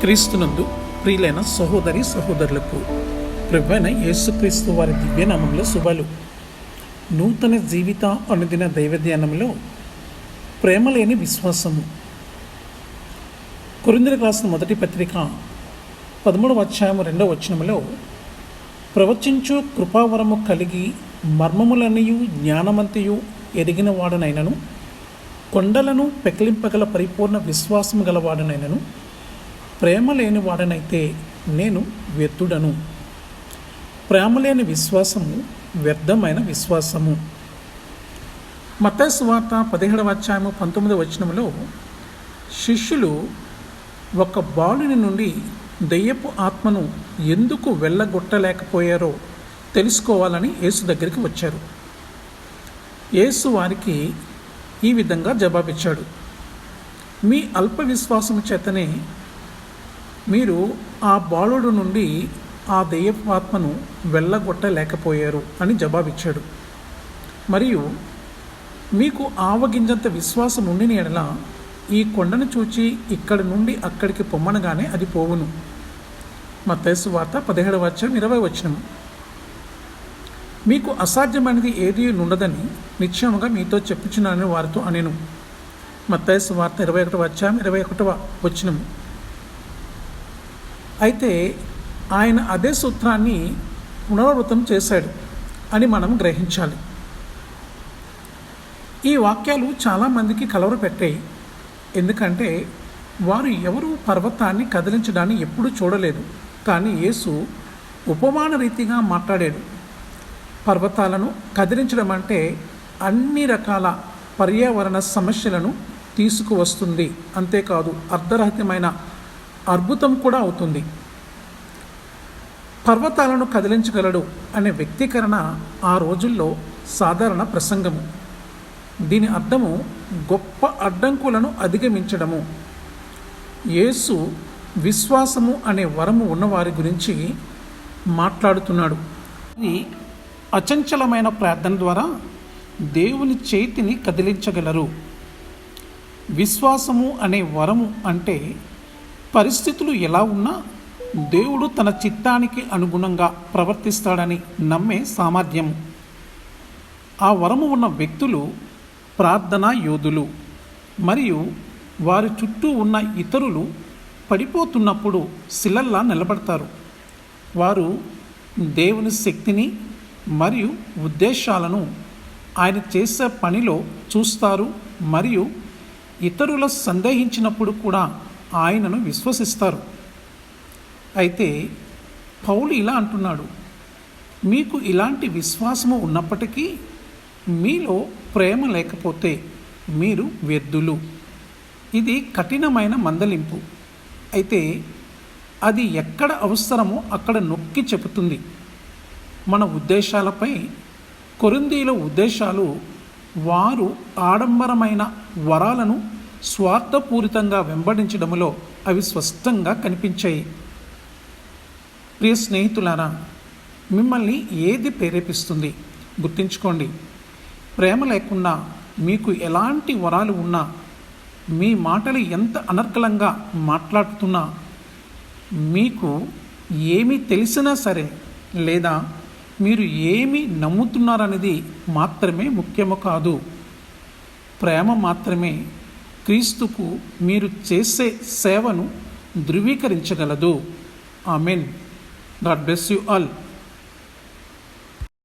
క్రీస్తునందు ప్రియులైన సహోదరి సహోదరులకు ప్రభువైన యేసుక్రీస్తు వారి దివ్యనామంలో శుభాలు. నూతన జీవిత అనుదిన దైవధ్యానంలో ప్రేమ లేని విశ్వాసము. కొరిందరికి రాసిన మొదటి పత్రిక పదమూడవ అధ్యాయం రెండవ వచనంలో ప్రవచించు కృపావరము కలిగి మర్మములనియు జ్ఞానమంతియు ఎరిగిన వాడనైనను కొండలను పెకిలింపగల పరిపూర్ణ విశ్వాసము గలవాడనైనను ప్రేమ లేని వాడనైతే నేను వ్యర్థుడను. ప్రేమ లేని విశ్వాసము వ్యర్థమైన విశ్వాసము. మతస్వార్త వార్త పదిహేడవ అధ్యాయము పంతొమ్మిదవ వచనంలో శిష్యులు ఒక బాలుని నుండి దెయ్యపు ఆత్మను ఎందుకు వెళ్ళగొట్టలేకపోయారో తెలుసుకోవాలని యేసు దగ్గరికి వచ్చారు. యేసు వారికి ఈ విధంగా జవాబిచ్చాడు. మీ అల్ప విశ్వాసము చేతనే మీరు ఆ బాలుడు నుండి ఆ దెయ్యపు వెళ్ళగొట్టలేకపోయారు అని జవాబిచ్చాడు. మరియు మీకు ఆవగింజంత విశ్వాసం ఉండిన ఎడల ఈ కొండను చూచి ఇక్కడి నుండి అక్కడికి పొమ్మనగానే అది పోవును. మత్తైసు వార్త పదిహేడవ వచ్చం ఇరవై వచ్చినము మీకు అసాధ్యమైనది ఏది ఉండదని నిశ్చయముగా మీతో చెప్పుచున్నానని వారితో అనేను. మత్తైసు వార్త ఇరవై ఒకటి వచ్చాం ఇరవై ఒకటవ వచ్చినము అయితే ఆయన అదే సూత్రాన్ని పునరావృతం చేశాడు అని మనం గ్రహించాలి. ఈ వాక్యాలు చాలామందికి కలవర పెట్టాయి. ఎందుకంటే వారు ఎవరు పర్వతాన్ని కదిలించడాన్ని ఎప్పుడూ చూడలేదు. కానీ యేసు ఉపమాన రీతిగా మాట్లాడాడు. పర్వతాలను కదిలించడం అంటే అన్ని రకాల పర్యావరణ సమస్యలను తీసుకువస్తుంది. అంతేకాదు అర్ధరహితమైన అద్భుతం కూడా అవుతుంది. పర్వతాలను కదిలించగలడు అనే వ్యక్తీకరణ ఆ రోజుల్లో సాధారణ ప్రసంగము. దీని అర్థము గొప్ప అడ్డంకులను అధిగమించడము. యేసు విశ్వాసము అనే వరము ఉన్నవారి గురించి మాట్లాడుతున్నాడు. ఇది అచంచలమైన ప్రార్థన ద్వారా దేవుని చేతిని కదిలించగలరు. విశ్వాసము అనే వరము అంటే పరిస్థితులు ఎలా ఉన్నా దేవుడు తన చిత్తానికి అనుగుణంగా ప్రవర్తిస్తాడని నమ్మే సామర్థ్యము ఆ వరము ఉన్న వ్యక్తులు ప్రార్థనా యోధులు మరియు వారి చుట్టూ ఉన్న ఇతరులు పడిపోతున్నప్పుడు శిలల్లా నిలబడతారు. వారు దేవుని శక్తిని మరియు ఉద్దేశాలను ఆయన చేసే పనిలో చూస్తారు మరియు ఇతరుల సందేహించినప్పుడు కూడా ఆయనను విశ్వసిస్తారు. అయితే పౌలు ఇలా అంటున్నాడు మీకు ఇలాంటి విశ్వాసము ఉన్నప్పటికీ మీలో ప్రేమ లేకపోతే మీరు వ్యర్థులు. ఇది కఠినమైన మందలింపు. అయితే అది ఎక్కడ అవసరమో అక్కడ నొక్కి చెబుతుంది. మన ఉద్దేశాలపై కొరిందీల ఉద్దేశాలు వారు ఆడంబరమైన వరాలను స్వార్థపూరితంగా వెంబడించడంలో అవి స్పష్టంగా కనిపించాయి. ప్రియ స్నేహితులారా మిమ్మల్ని ఏది ప్రేరేపిస్తుంది గుర్తుంచుకోండి. ప్రేమ లేకుండా మీకు ఎలాంటి వరాలు ఉన్నా మీ మాటలు ఎంత అనర్కలంగా మాట్లాడుతున్నా మీకు ఏమి తెలిసినా సరే లేదా మీరు ఏమి నమ్ముతున్నారనేది మాత్రమే ముఖ్యము కాదు. ప్రేమ మాత్రమే క్రీస్తుకు మీరు చేసే సేవను ధృవీకరించగలదు. Amen. God bless you all.